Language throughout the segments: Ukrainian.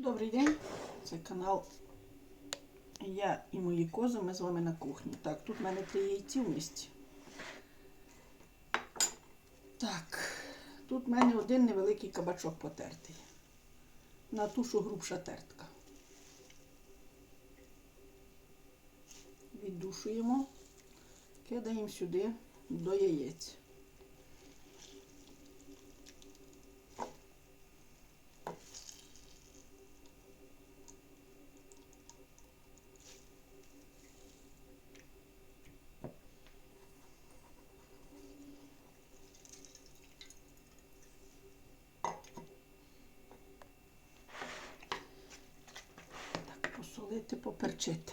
Добрий день, це канал Я і мої кози. Ми з вами на кухні. Так, тут в мене три яйці в місті. Так, тут в мене один невеликий кабачок потертий. На тушу грубша тертка. Віддушуємо, кидаємо сюди до яєць. Так, посолити, поперчити.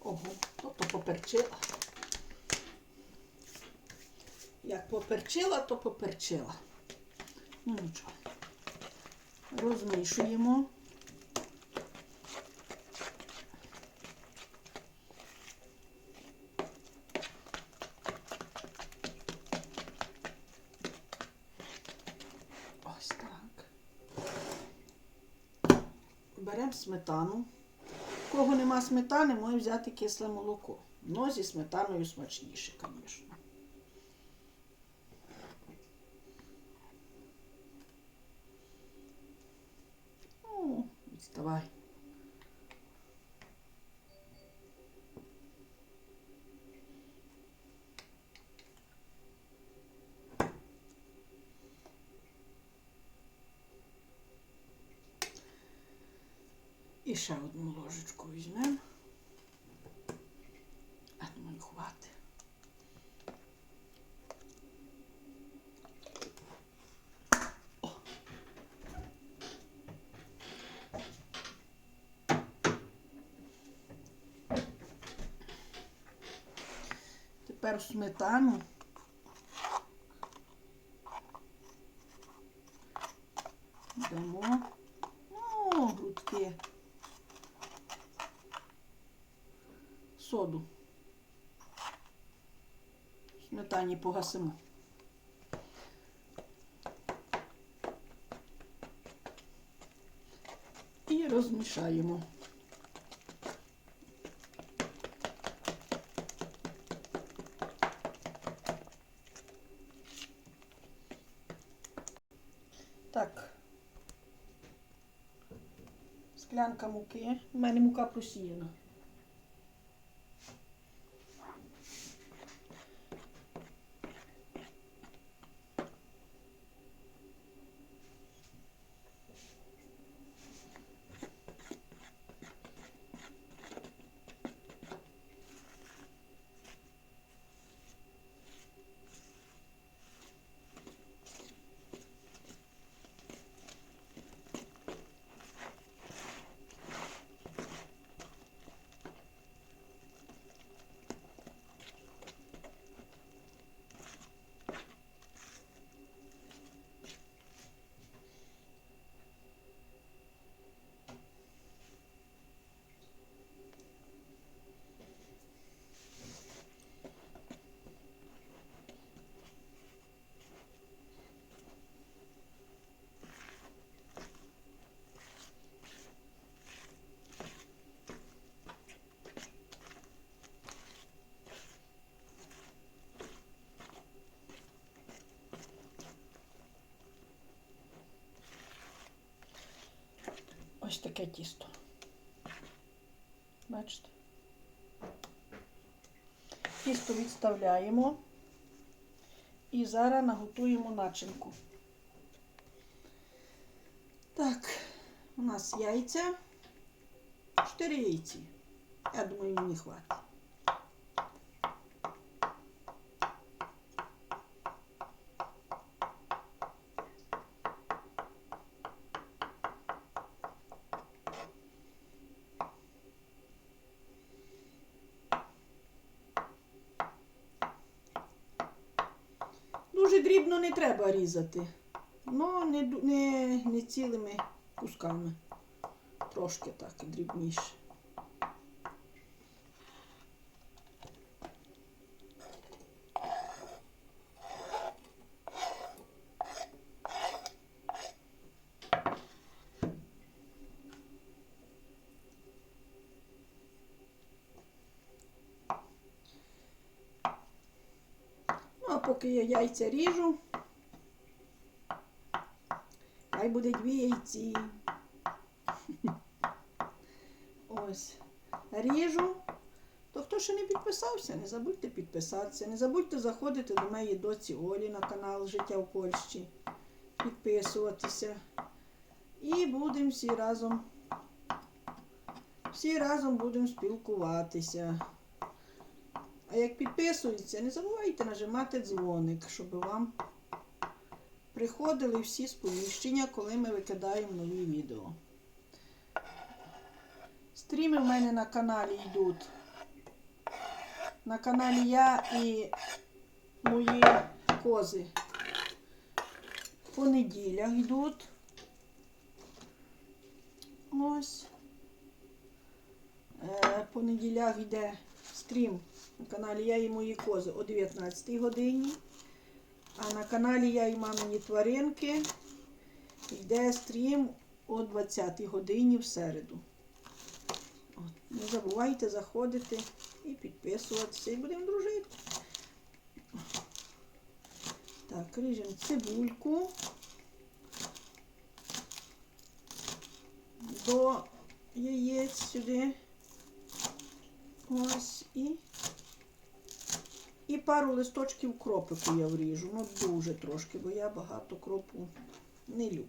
Ого, тобто поперчила. Як поперчила, то поперчила. Ну нічого. Розмішуємо. Ось так. Беремо сметану. У кого нема сметани, може взяти кисле молоко. Но зі сметаною смачніше, звісно. О, відставай. І ще одну ложечку візьмемо. А думаю, хватить. О. Тепер сметану. Дамо. О, грудки. Соду. В Сметані. І розмішаємо. Так. Склянка муки. У мене мука просіяна. Ось таке тісто. Бачите? Тісто відставляємо і зараз наготуємо начинку. Так, у нас яйця. Чотири яйці. Я думаю, мені хватить. Воно не треба різати, але не, не, не цілими кусками. Трошки так дрібніше. Ну, поки я яйця ріжу, хай буде дві яйці. Ось. Ріжу. То хто ще не підписався, не забудьте підписатися. Не забудьте заходити до моєї доці Олі на канал Життя в Польщі. Підписуватися. І будемо всі разом. Всі разом будемо спілкуватися. А як підписуєтеся, не забувайте нажимати дзвоник, щоб вам приходили всі сповіщення, коли ми викидаємо нові відео. Стріми в мене на каналі йдуть. На каналі я і мої кози. По неділях йдуть. Ось. Е, По неділях йде стрім на каналі Я і мої кози о 19 годині. А на каналі Я і мамині тваринки йде стрім о 20 годині в середу. От. Не забувайте заходити і підписуватися, і будемо дружити. Так, ріжемо цибульку до яєць сюди. Ось і. І пару листочків кропику я вріжу. Ну, дуже трошки, бо я багато кропу не люблю.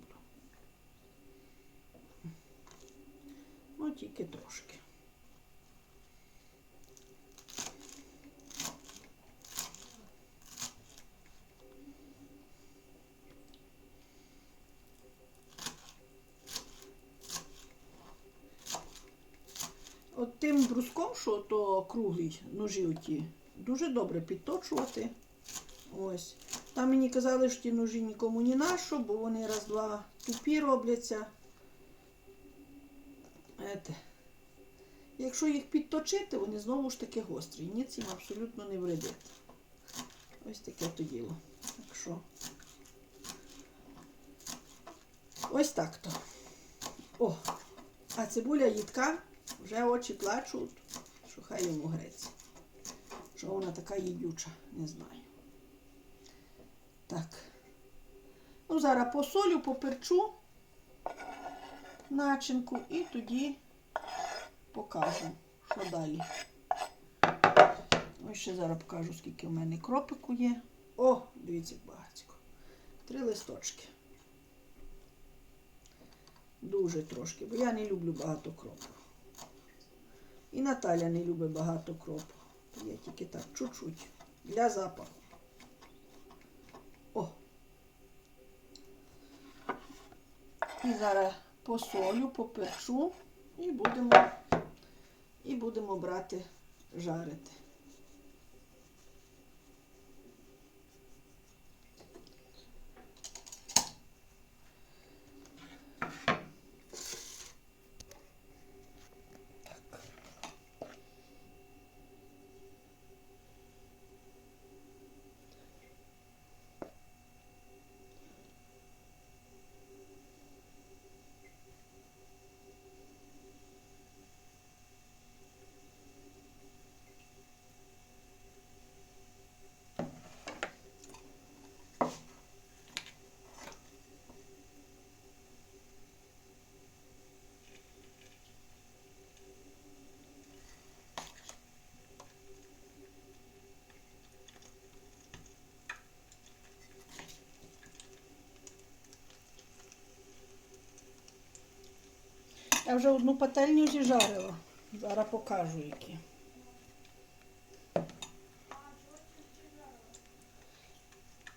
Ну, тільки трошки. От тим бруском, що то круглий ножі оті, дуже добре підточувати. Ось. Там мені казали, що ті ножі нікому не нащо, бо вони раз-два тупі робляться. Ете. Якщо їх підточити, вони знову ж таки гострі. Ніц їм абсолютно не вредить. Ось таке то діло. Так що. Ось так то. О, а цибуля їдка. Вже очі плачуть, що хай йому греться. Що вона така їдюча, не знаю. Так. Ну, зараз посолю, поперчу начинку і тоді покажу, що далі. Ось ще зараз покажу, скільки в мене кропику є. О, дивіться, як багатько. Три листочки. Дуже трошки, бо я не люблю багато кропу. І Наталя не любить багато кропу. Я тільки так, чуть-чуть. Для запаху. О. І зараз посолю, поперчу і будемо, і будемо брати жарити. Я вже одну пательню зіжарила. Зараз покажу які.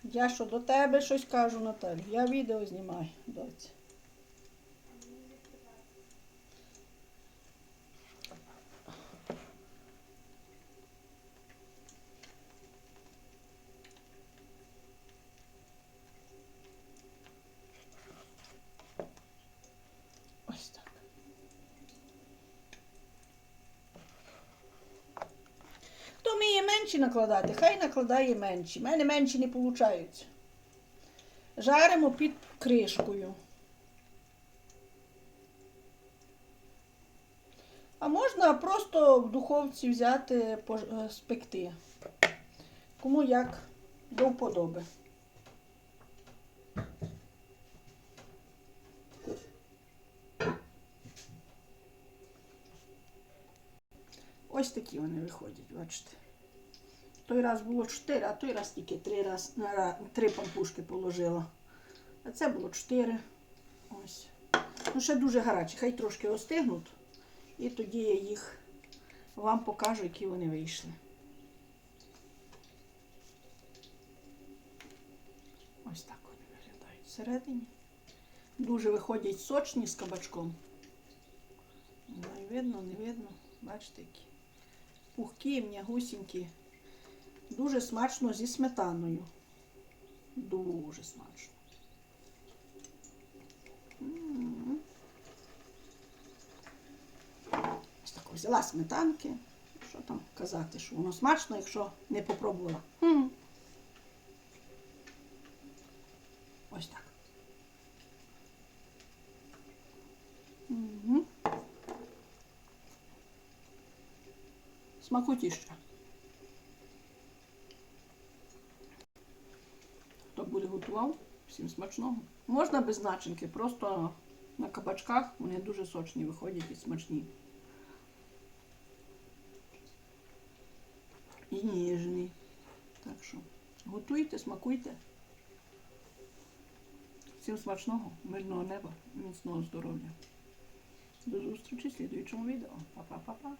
Я що до тебе щось кажу, Наталю? Я відео знімаю, доці. Ось так. Хто менші накладати, хай накладає менші. У мене менші не виходять. Жаримо під кришкою. А можна просто в духовці взяти, е, спекти. Кому як до вподоби. Ось такі вони виходять, бачите. Той раз було 4, а той раз тільки 3 раз, на три пампушки положила. А це було 4. Ось. Ну, ще дуже гарячі, хай трошки остигнуть. І тоді я їх вам покажу, які вони вийшли. Ось так вони виглядають всередині. Дуже виходять сочні з кабачком. Не видно, не видно. Бачите, які. Пухкі, м'ягусінькі. Дуже смачно зі сметаною. Дуже смачно. Ось так взяла сметанки. Що там казати, що воно смачно, якщо не попробувала. Ось так. Угу. Смакотіще. Хто всім смачного. Можна без начинки, просто на кабачках вони дуже сочні виходять і смачні. І ніжні. Так що готуйте, смакуйте. Всім смачного, мирного неба, міцного здоров'я. До зустрічі в слідуючому відео. Па-па-па-па.